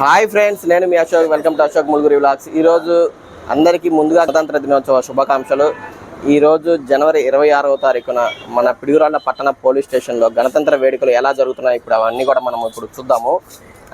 Hi friends నేను మీ Ashok. Welcome to Ashok Muluguri vlogs ఈరోజు అందరికీ ముందుగా గణతంత్ర దినోత్సవ శుభాకాంక్షలు. ఈరోజు జనవరి ఇరవై ఆరవ తారీఖున మన పిడుగురాళ్ళ పట్టణ పోలీస్ స్టేషన్లో గణతంత్ర వేడుకలు ఎలా జరుగుతున్నాయి ఇప్పుడు అవన్నీ కూడా మనం ఇప్పుడు చూద్దాము.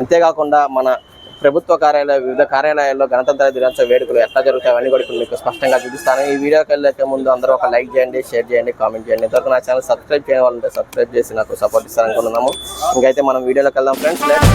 అంతేకాకుండా మన ప్రభుత్వ కార్యాలయ వివిధ కార్యాలయాల్లో గణతంత్ర దినోత్సవ వేడుకలు ఎట్లా జరుగుతాయి అవన్నీ కూడా ఇప్పుడు మీకు స్పష్టంగా చూపిస్తాను. ఈ వీడియోకి వెళ్ళే ముందు అందరూ ఒక లైక్ చేయండి షేర్ చేయండి కామెంట్ చేయండి. ఇంతవరకు నా ఛానల్ సబ్స్క్రైబ్ చేయని వాళ్ళంటే సబ్స్క్రైబ్ చేసి నాకు సపోర్ట్ ఇస్తారనుకుంటున్నాము. ఇంకైతే మనం వీడియోలోకి వెళ్దాం ఫ్రెండ్స్. లెట్స్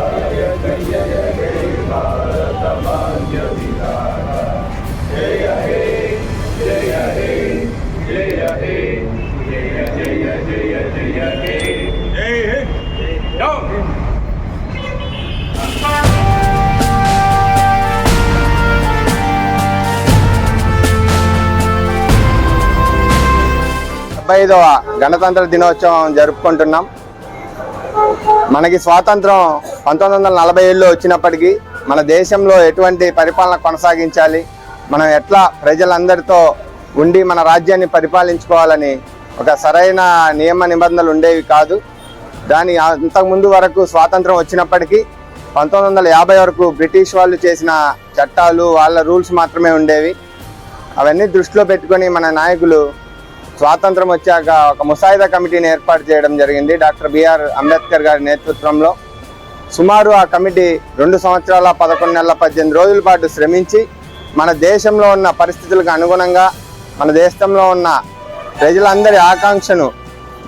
డెబ్బై ఐదవ గణతంత్ర దినోత్సవం జరుపుకుంటున్నాం. మనకి స్వాతంత్రం పంతొమ్మిది వందల నలభై ఏళ్ళు వచ్చినప్పటికీ మన దేశంలో ఎటువంటి పరిపాలన కొనసాగించాలి మనం ఎట్లా ప్రజలందరితో ఉండి మన రాజ్యాన్ని పరిపాలించుకోవాలని ఒక సరైన నియమ నిబంధనలు ఉండేవి కాదు. దాని అంతకుముందు వరకు స్వాతంత్రం వచ్చినప్పటికీ పంతొమ్మిది వందల యాభై వరకు బ్రిటిష్ వాళ్ళు చేసిన చట్టాలు వాళ్ళ రూల్స్ మాత్రమే ఉండేవి. అవన్నీ దృష్టిలో పెట్టుకొని మన నాయకులు స్వాతంత్రం వచ్చాక ఒక ముసాయిదా కమిటీని ఏర్పాటు చేయడం జరిగింది. డాక్టర్ బిఆర్ అంబేద్కర్ గారి నేతృత్వంలో సుమారు ఆ కమిటీ రెండు సంవత్సరాల పదకొండు నెలల పద్దెనిమిది రోజుల పాటు శ్రమించి మన దేశంలో ఉన్న పరిస్థితులకు అనుగుణంగా మన దేశంలో ఉన్న ప్రజలందరి ఆకాంక్షను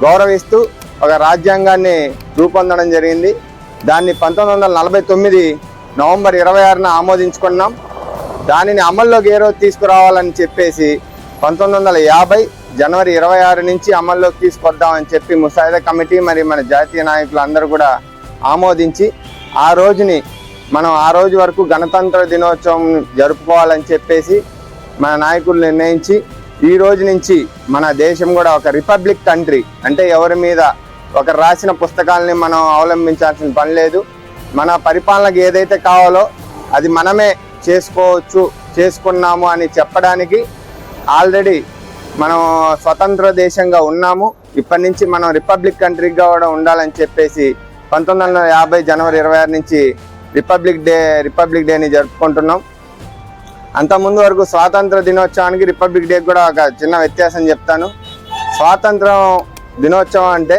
గౌరవిస్తూ ఒక రాజ్యాంగాన్ని రూపొందడం జరిగింది. దాన్ని పంతొమ్మిది వందల నలభై తొమ్మిది నవంబర్ ఇరవై ఆరున ఆమోదించుకున్నాం. దానిని అమల్లోకి ఏ రోజు తీసుకురావాలని చెప్పేసి పంతొమ్మిది వందల యాభై జనవరి ఇరవై ఆరు నుంచి అమల్లోకి తీసుకొద్దామని చెప్పి ముసాయిదా కమిటీ మరి మన జాతీయ నాయకులు అందరూ కూడా ఆమోదించి ఆ రోజుని మనం ఆ రోజు వరకు గణతంత్ర దినోత్సవం జరుపుకోవాలని చెప్పేసి మన నాయకులు నిర్ణయించి ఈ రోజు నుంచి మన దేశం కూడా ఒక రిపబ్లిక్ కంట్రీ అంటే ఎవరి మీద ఒక రాసిన పుస్తకాలని మనం అవలంబించాల్సిన పని లేదు. మన పరిపాలనకు ఏదైతే కావాలో అది మనమే చేసుకోవచ్చు చేసుకున్నాము అని చెప్పడానికి ఆల్రెడీ మనం స్వతంత్ర దేశంగా ఉన్నాము. ఇప్పటి నుంచి మనం రిపబ్లిక్ కంట్రీగా కూడా ఉండాలని చెప్పేసి పంతొమ్మిది వందల యాభై జనవరి ఇరవై ఆరు నుంచి రిపబ్లిక్ డే రిపబ్లిక్ డేని జరుపుకుంటున్నాం. అంతకుముందు వరకు స్వాతంత్ర దినోత్సవానికి రిపబ్లిక్ డే కూడా ఒక చిన్న వ్యత్యాసం చెప్తాను. స్వాతంత్రం దినోత్సవం అంటే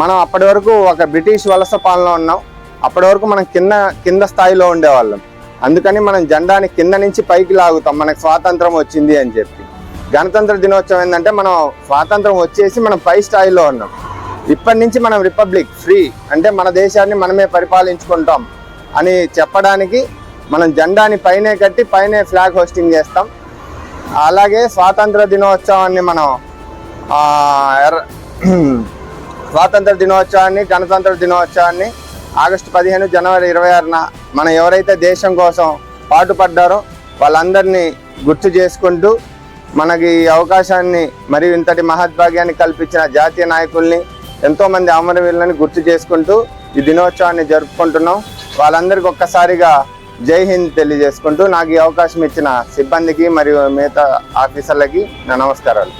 మనం అప్పటి వరకు ఒక బ్రిటిష్ వలస పాలన ఉన్నాం. అప్పటి వరకు మనం కింద కింద స్థాయిలో ఉండేవాళ్ళం. అందుకని మనం జెండాని కింద నుంచి పైకి లాగుతాం. మనకు స్వాతంత్రం వచ్చింది అని చెప్పి. గణతంత్ర దినోత్సవం ఏంటంటే మనం స్వాతంత్రం వచ్చేసి మనం పై స్థాయిలో ఉన్నాం. ఇప్పటి నుంచి మనం రిపబ్లిక్ ఫ్రీ అంటే మన దేశాన్ని మనమే పరిపాలించుకుంటాం అని చెప్పడానికి మనం జెండాని పైనే కట్టి పైనే ఫ్లాగ్ హోస్టింగ్ చేస్తాం. అలాగే స్వాతంత్ర దినోత్సవాన్ని మనం ఎర్ర- స్వాతంత్ర దినోత్సవాన్ని గణతంత్ర దినోత్సవాన్ని ఆగస్టు పదిహేను జనవరి ఇరవై ఆరున మనం ఎవరైతే దేశం కోసం పాటుపడ్డారో వాళ్ళందరినీ గుర్తు చేసుకుంటూ మనకి ఈ అవకాశాన్ని మరియు ఇంతటి మహద్భాగ్యాన్ని కల్పించిన జాతీయ నాయకుల్ని ఎంతోమంది అమరవీరులను గుర్తు చేసుకుంటూ ఈ దినోత్సవాన్ని జరుపుకుంటున్నాం. వాళ్ళందరికీ ఒక్కసారిగా జై హింద్ తెలియజేసుకుంటూ నాకు ఈ అవకాశం ఇచ్చిన సిబ్బందికి మరియు మిగతా ఆఫీసర్లకి నా నమస్కారాలు.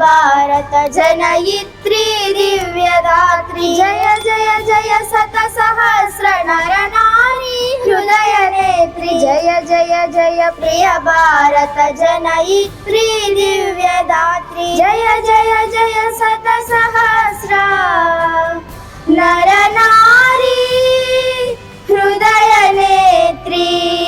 भारत जनयित्री दिव्यदात्री जय जय जय सतसहस्रनर नारी हृदय नेत्री जय जय जय प्रिय भारत जनयित्री दिव्यदात्री जय जय जय सतसहस्र नर नारी हृदय नेत्री